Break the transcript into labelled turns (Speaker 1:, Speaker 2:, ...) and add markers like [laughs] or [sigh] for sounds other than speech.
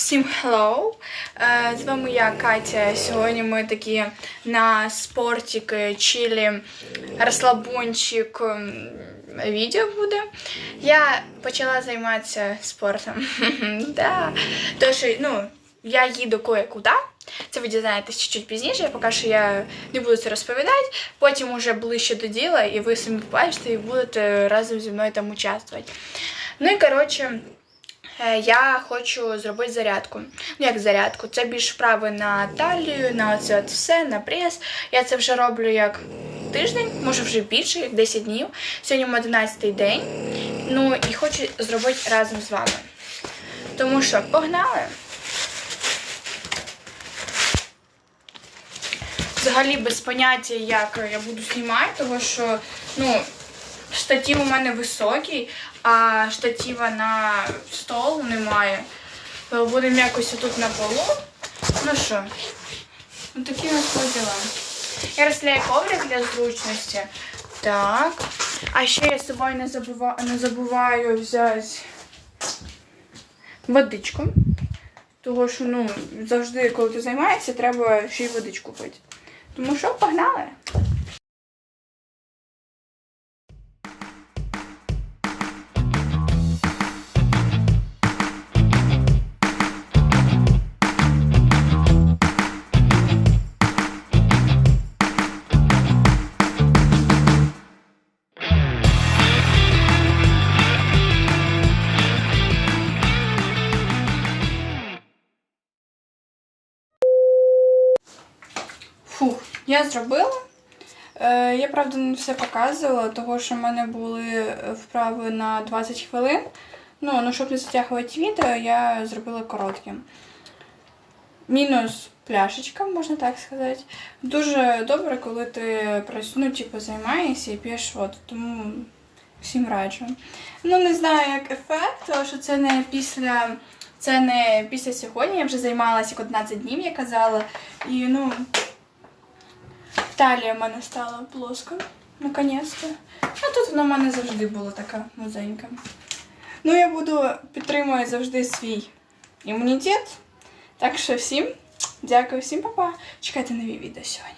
Speaker 1: Всім hello! Е, З вами я, Катя. Сьогодні ми такі на спортик, чилі, розслабончик відео буде. Я почала займатися спортом. [laughs] да. Тож, ну, я їду кое-куди. Це ви дізнаєтесь чуть-чуть пізніше, поки що я не буду це розповідати. Потім уже ближче до діла, і ви самі побачите і будете разом зі мною там участвувати. Ну і коротше. Е, Я хочу зробити зарядку. Ну, як зарядку? Це більш вправи на талію, на оце от все, на прес. Я це вже роблю як тиждень, може вже більше, як 10 днів. Сьогодні 11 день. Ну і хочу зробити разом з вами. Тому що погнали. Взагалі без поняття, як я буду знімати, тому що ну, штатив у мене високий, а штатива на стол немає. Будемо якось тут на полу. Ну що, ну такі у нас діла. Я розсляю коврик для зручності. Так. А ще я з собою не, забува... не забуваю взяти водичку. Того що, ну, завжди, коли ти займаєшся, треба ще й водичку пити. Тому що погнали. Фух, я зробила. Е, я, правда, не все показувала, тому що в мене були вправи на 20 хвилин. Ну, ну щоб не затягувати відео, я зробила коротким. Мінус пляшечка, можна так сказати. Дуже добре, коли ти ну, типу, займаєшся і п'єш воду, тому всім раджу. Ну, не знаю, як ефект, тому що це не після. Це не після сьогодні, я вже займалася як 11 днів, я казала. І ну, Талія в мене стала плоска, наконець-то. А тут вона в мене завжди була така музенька. Ну, я буду підтримувати завжди свій імунітет. Так що всім дякую, всім па-па. Чекайте нові відео сьогодні.